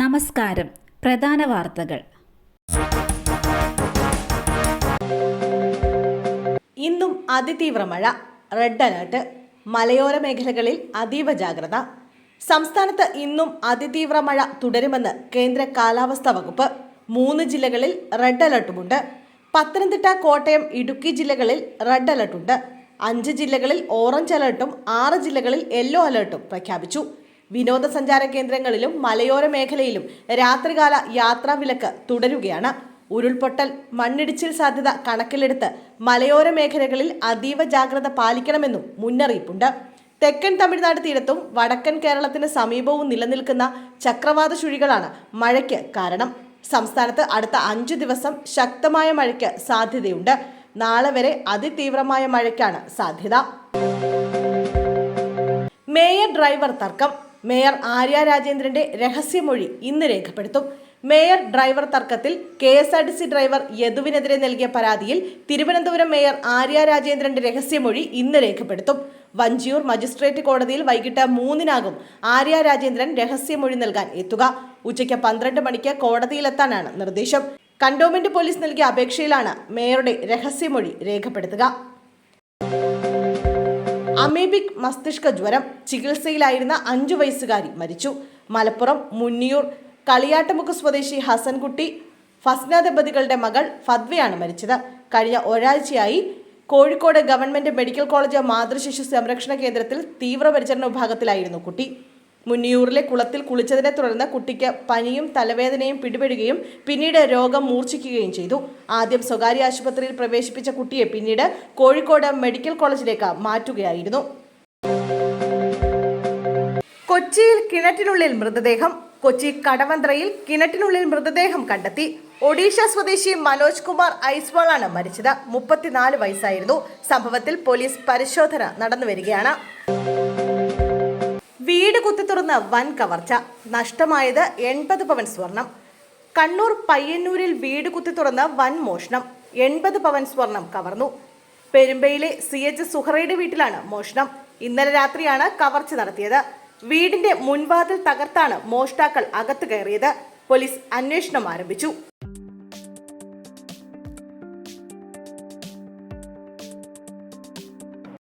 നമസ്കാരം. പ്രധാന വാർത്തകൾ. ഇന്നും അതിതീവ്ര മഴ. റെഡ് അലർട്ട് മലയോര മേഖലകളിൽ അതീവ ജാഗ്രത. സംസ്ഥാനത്ത് ഇന്നും അതിതീവ്ര മഴ തുടരുമെന്ന് കേന്ദ്ര കാലാവസ്ഥാ വകുപ്പ്. മൂന്ന് ജില്ലകളിൽ റെഡ് അലർട്ടുമുണ്ട് പത്തനംതിട്ട കോട്ടയം ഇടുക്കി ജില്ലകളിൽ റെഡ് അലർട്ടുണ്ട് അഞ്ച് ജില്ലകളിൽ ഓറഞ്ച് അലർട്ടും ആറ് ജില്ലകളിൽ യെല്ലോ അലർട്ടും പ്രഖ്യാപിച്ചു. വിനോദസഞ്ചാര കേന്ദ്രങ്ങളിലും മലയോര മേഖലയിലും രാത്രികാല യാത്രാ വിലക്ക് തുടരുകയാണ്. ഉരുൾപൊട്ടൽ മണ്ണിടിച്ചിൽ സാധ്യത കണക്കിലെടുത്ത് മലയോര മേഖലകളിൽ അതീവ ജാഗ്രത പാലിക്കണമെന്നും മുന്നറിയിപ്പുണ്ട്. തെക്കൻ തമിഴ്നാട് തീരത്തും വടക്കൻ കേരളത്തിന് സമീപവും നിലനിൽക്കുന്ന ചക്രവാത ചുഴികളാണ് മഴയ്ക്ക് കാരണം. സംസ്ഥാനത്ത് അടുത്ത അഞ്ചു ദിവസം ശക്തമായ മഴയ്ക്ക് സാധ്യതയുണ്ട്. നാളെ വരെ അതിതീവ്രമായ മഴയ്ക്കാണ് സാധ്യത. മേയർ ഡ്രൈവർ തർക്കം. മേയർ ആര്യ രാജേന്ദ്രന്റെ രഹസ്യമൊഴി ഇന്ന് രേഖപ്പെടുത്തും. മേയർ ഡ്രൈവർ തർക്കത്തിൽ K S R T C driver യദുവിനെതിരെ നൽകിയ പരാതിയിൽ തിരുവനന്തപുരം മേയർ ആര്യ രാജേന്ദ്രന്റെ രഹസ്യമൊഴി ഇന്ന് രേഖപ്പെടുത്തും. വഞ്ചിയൂർ മജിസ്ട്രേറ്റ് കോടതിയിൽ വൈകിട്ട് മൂന്നിനാകും ആര്യ രാജേന്ദ്രൻ രഹസ്യമൊഴി നൽകാൻ എത്തുക. ഉച്ചയ്ക്ക് പന്ത്രണ്ട് മണിക്ക് കോടതിയിലെത്താനാണ് നിർദ്ദേശം. കണ്ടോൺമെന്റ് പോലീസ് നൽകിയ അപേക്ഷയിലാണ് മേയറുടെ രഹസ്യമൊഴി രേഖപ്പെടുത്തുക. അമീബിക് മസ്തിഷ്ക ജ്വരം ചികിത്സയിലായിരുന്ന അഞ്ചു വയസ്സുകാരി മരിച്ചു. മലപ്പുറം മുന്നിയൂർ കളിയാട്ടുമുക്ക് സ്വദേശി ഹസൻകുട്ടി ഫസ്ന ദമ്പതികളുടെ മകൾ ഫദ്വയാണ് മരിച്ചത്. കഴിഞ്ഞ ഒരാഴ്ചയായി കോഴിക്കോട് ഗവൺമെന്റ് മെഡിക്കൽ കോളേജ് മാതൃശിശു സംരക്ഷണ കേന്ദ്രത്തിൽ തീവ്രപരിചരണ വിഭാഗത്തിലായിരുന്നു കുട്ടി. മുന്നിയൂറിലെ കുളത്തിൽ കുളിച്ചതിനെ തുടർന്ന് കുട്ടിക്ക് പനിയും തലവേദനയും പിടിപെടുകയും പിന്നീട് രോഗം മൂർച്ഛിക്കുകയും ചെയ്തു. ആദ്യം സ്വകാര്യ ആശുപത്രിയിൽ പ്രവേശിപ്പിച്ച കുട്ടിയെ പിന്നീട് കോഴിക്കോട് മെഡിക്കൽ കോളേജിലേക്ക് മാറ്റുകയായിരുന്നു. കൊച്ചിയിൽ കിണറ്റിനുള്ളിൽ മൃതദേഹം കൊച്ചി കടവന്ത്രയിൽ കിണറ്റിനുള്ളിൽ മൃതദേഹം കണ്ടെത്തി. ഒഡീഷ സ്വദേശി മനോജ് കുമാർ ഐസ്വാളാണ് മരിച്ചത്. മുപ്പത്തിനാല് വയസ്സായിരുന്നു. സംഭവത്തിൽ പോലീസ് പരിശോധന നടന്നു വരികയാണ് വീട് കുത്തിത്തുറന്ന് വൻ കവർച്ച. നഷ്ടമായത് എൺപത് പവൻ സ്വർണം. കണ്ണൂർ പയ്യന്നൂരിൽ വീട് കുത്തിത്തുറന്ന് വൻ മോഷണം. എൺപത് പവൻ സ്വർണം കവർന്നു. പെരുമ്പയിലെ സി എച്ച് സുഹറയുടെ വീട്ടിലാണ് മോഷണം. ഇന്നലെ രാത്രിയാണ് കവർച്ച നടത്തിയത്. വീടിന്റെ മുൻവാതിൽ തകർത്താണ് മോഷ്ടാക്കൾ അകത്തു കയറിയത്. പോലീസ് അന്വേഷണം ആരംഭിച്ചു.